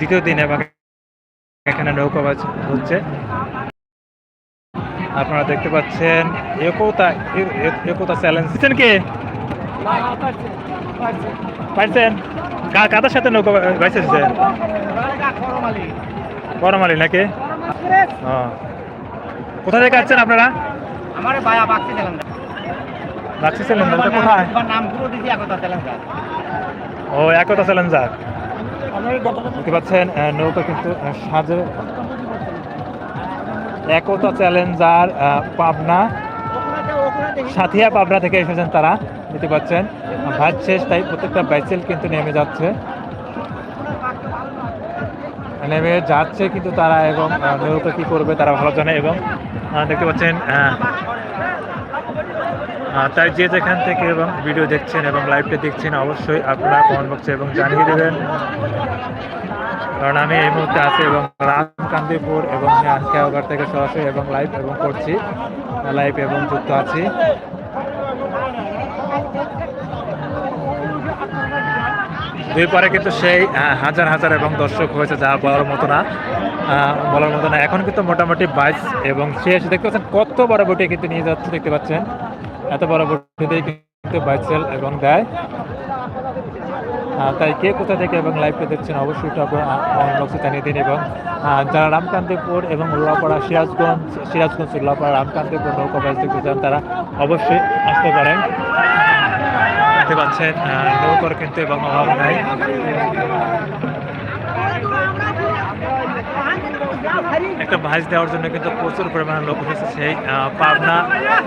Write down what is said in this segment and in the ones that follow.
দ্বিতীয় দিন এখানে নৌকাবাজ হচ্ছে। আপনারা দেখতে পাচ্ছেন একতা একতা চ্যালেঞ্জ দিচ্ছেন কে? পাইছেন। কাদের সাথে নৌকা বাইছেছে বড়মালি নাকি। কোথা থেকে আসছেন আপনারা? আমার বায়া বাক্সি কোথায়? নাম পুরো দিদি একতা ও একতা চ্যালেঞ্জার দেখতে পাচ্ছেন নৌকা কিন্তু সাজে একতা চ্যালেঞ্জার পাবনা, সাথিয়া পাবনা থেকে এসেছেন তারা, দেখতে পাচ্ছেন। ভাত শেষ, তাই প্রত্যেকটা বাইসেল কিন্তু নেমে যাচ্ছে। নেমে যাচ্ছে কিন্তু তারা এবং নৌকা কি করবে তারা ভালো জানে এবং দেখতে পাচ্ছেন তাই যে যেখান থেকে এবং ভিডিও দেখছেন এবং লাইভটা দেখছেন, অবশ্যই আপনারা কমেন্ট বক্সে এবং জানিয়ে দেবেন। কারণ আমি এই মুহূর্তে আছি এবং রামকান্দিপুর এবং খেয়াঘাট থেকে সরাসরি এবং লাইভ এবং করছি। লাইভ এবং যুক্ত আছি। দুই পরে কিন্তু সেই হাজার হাজার এবং দর্শক হয়েছে যা বলার মতো না। বলার মতো না। এখন কিন্তু মোটামুটি বাইশ এবং শেষ। দেখতে পাচ্ছেন কত বড় বটি কিন্তু নিয়ে যাচ্ছে, দেখতে পাচ্ছেন। এত বড় কিন্তু বাইসেল এবং দেয়। তাই কে কোথা থেকে এবং লাইভটা দেখছেন অবশ্যই বক্সে জানিয়ে দিন এবং যারা রামকান্তিপুর এবং উল্লাপাড়া সিরাজগঞ্জ সিরাজগঞ্জ উল্লাপাড়া রামকান্তিপুর নৌকা বাইস দেখতে চান তারা অবশ্যই আসতে পারেন। দেখতে পাচ্ছেন নৌকার কিন্তু এবং অভাব নাই। একটা ভাইস দেওয়ার জন্য কিন্তু প্রচুর পরিমাণে লোক এসেছে সেই পাবনা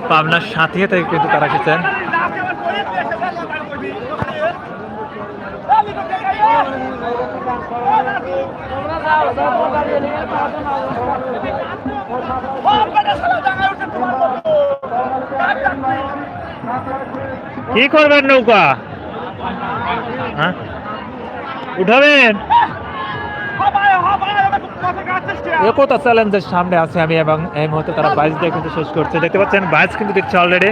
পাবনার সাথে থেকে কিন্তু তারা এসেছেন। কি করবেন নৌকা? হ্যাঁ? উঠাবেন? একতা চ্যালেঞ্জের সামনে আছে আমি এবং এই মুহূর্তে তারা বাইশ দিয়ে কিন্তু শেষ করছে। দেখতে পাচ্ছেন বাইশ কিন্তু দিচ্ছে অলরেডি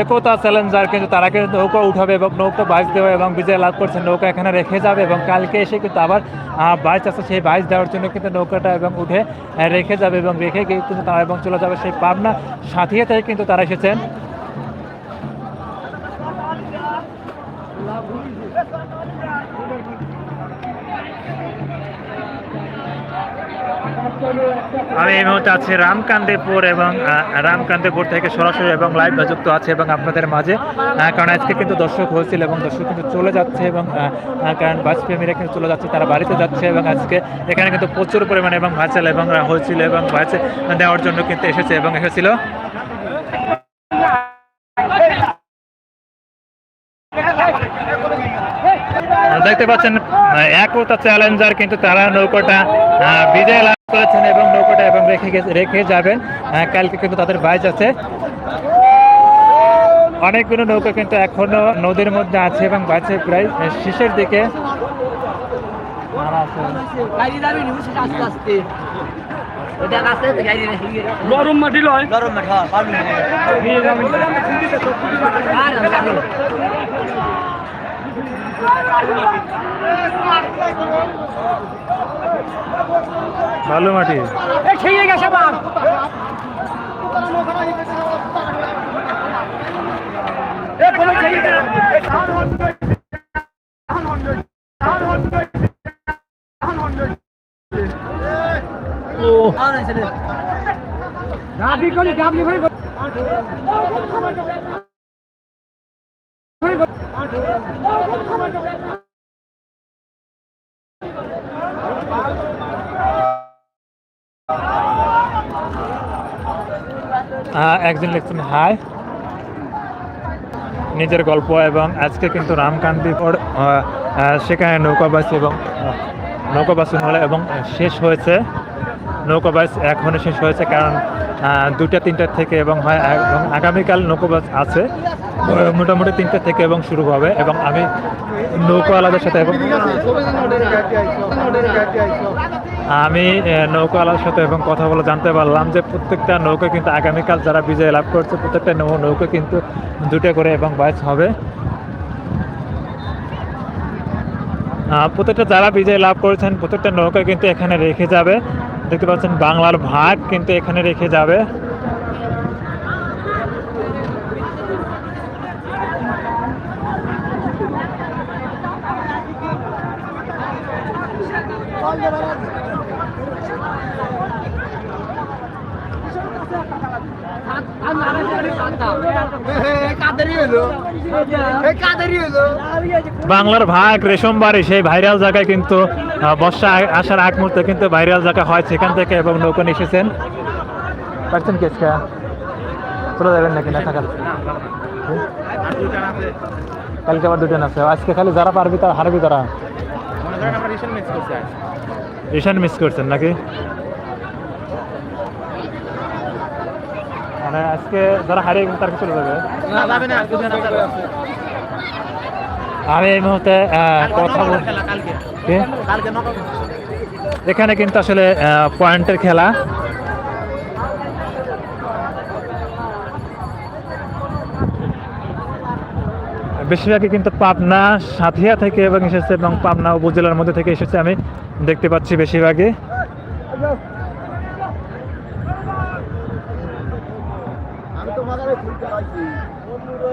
একতা চ্যালেঞ্জার কিন্তু তারা কিন্তু নৌকা উঠাবে এবং নৌকা বাইচ দেবে এবং বিজয় লাভ করছে। নৌকা এখানে রেখে যাবে এবং কালকে এসে কিন্তু আবার বাইশ আছে, সেই বাইচ দেওয়ার জন্য কিন্তু নৌকাটা এবং উঠে রেখে যাবে এবং রেখে কিন্তু তারা এবং চলে যাবে সেই পাবনা। সাথিয়ে থেকে কিন্তু তারা এসেছেন। আমি এই মুহূর্তে আছি রামকান্দেপুর এবং রামকান্দেপুর থেকে সরাসরি এবং লাইভ যুক্ত আছে এবং আপনাদের মাঝে কারণ আজকে কিন্তু দর্শক হয়েছিল এবং দর্শক কিন্তু চলে যাচ্ছে এবং কারণ বাজপেয়ীরা কিন্তু চলে যাচ্ছে, তারা বাড়িতে যাচ্ছে এবং আজকে এখানে কিন্তু প্রচুর পরিমাণে এবং ভাঁচাল এবং হয়েছিল এবং ভাঁচে দেওয়ার জন্য কিন্তু এসেছে এবং এসেছিল। দেখতে পাচ্ছেন একতা চ্যালেঞ্জার কিন্তু তারা নৌকাটা আহ, বিজয় লাভ করেছেন এবং নৌকাটা এবং রেখে রেখে যাবেন। কালকে কিন্তু তাদের বাইচ আছে। অনেকগুলো নৌকা কিন্তু এখনও নদীর মধ্যে আছে এবং বাইচে প্রায় শেষের দিকে গরম মাটি লয়। গরম মাটি বালু মাটি। ঠিক আছে বাপ এ কোনো ঠিক করে গাবি করে একজন লিখছেন, হাই। নিজের গল্প এবং আজকে কিন্তু রামকান্দি পর সেখানে নৌকাবাস এবং নৌকাবাস হলে এবং শেষ হয়েছে। নৌকাবাস এখনও শেষ হয়েছে কারণ দুটা তিনটা থেকে এবং হয়, এবং আগামীকাল নৌকাবাস আছে। মোটামুটি তিনটা থেকে এবং শুরু হবে এবং আমি নৌকাওয়ালাদের সাথে এবং আমি নৌকাওয়ালার সাথে এবং কথা বলে জানতে পারলাম যে প্রত্যেকটা নৌকা কিন্তু আগামীকাল যারা বিজয় লাভ করছে, প্রত্যেকটা নৌ- নৌকা কিন্তু দুটো করে এবং বাইচ হবে। প্রত্যেকটা যারা বিজয় লাভ করেছেন, প্রত্যেকটা নৌকা কিন্তু এখানে রেখে যাবে। দেখতে পাচ্ছেন বাংলার ভাগ কিন্তু এখানে রেখে যাবে কাদেরই হলো এই কাদেরই হলো বাংলার ভাগ রেশমবাড়ি সেই ভাইরাল জায়গায় কিন্তু বর্ষা আসার আগ মুহূর্তে কিন্তু ভাইরাল জায়গা হয় সেখান থেকে এবং নৌকা এসেছেন। পারছেন কি চলে যাবেন নাকি না থাকার কালকে আবার দুজন আছে। আজকে খালি যারা পারবি তারা হারবি তারা। রেশন মিস করছেন নাকি? মানে আজকে যারা হারিয়ে গেছে তারা কি চলে যাবে? আমি এই মুহূর্তে কথা এখানে কিন্তু আসলে পয়েন্টের খেলা। বেশিরভাগই কিন্তু পাবনা সাথিয়া থেকে এবং এসেছে এবং পাবনা উপজেলার মধ্যে থেকে এসেছে আমি দেখতে পাচ্ছি বেশিরভাগই। আমি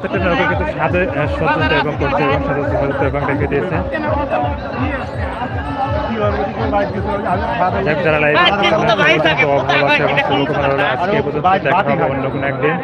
প্রত্যেকটা নৌকা কিন্তু আহ, সজ্জিত এবং করছে এবং সাজে সজ্জিত এবং রেখে দিয়েছে। যারা লাইভ ভালো এবং শুভকামনা রইল আজকে পর্যন্ত দেখা হবে অন্য কোনো একদিন।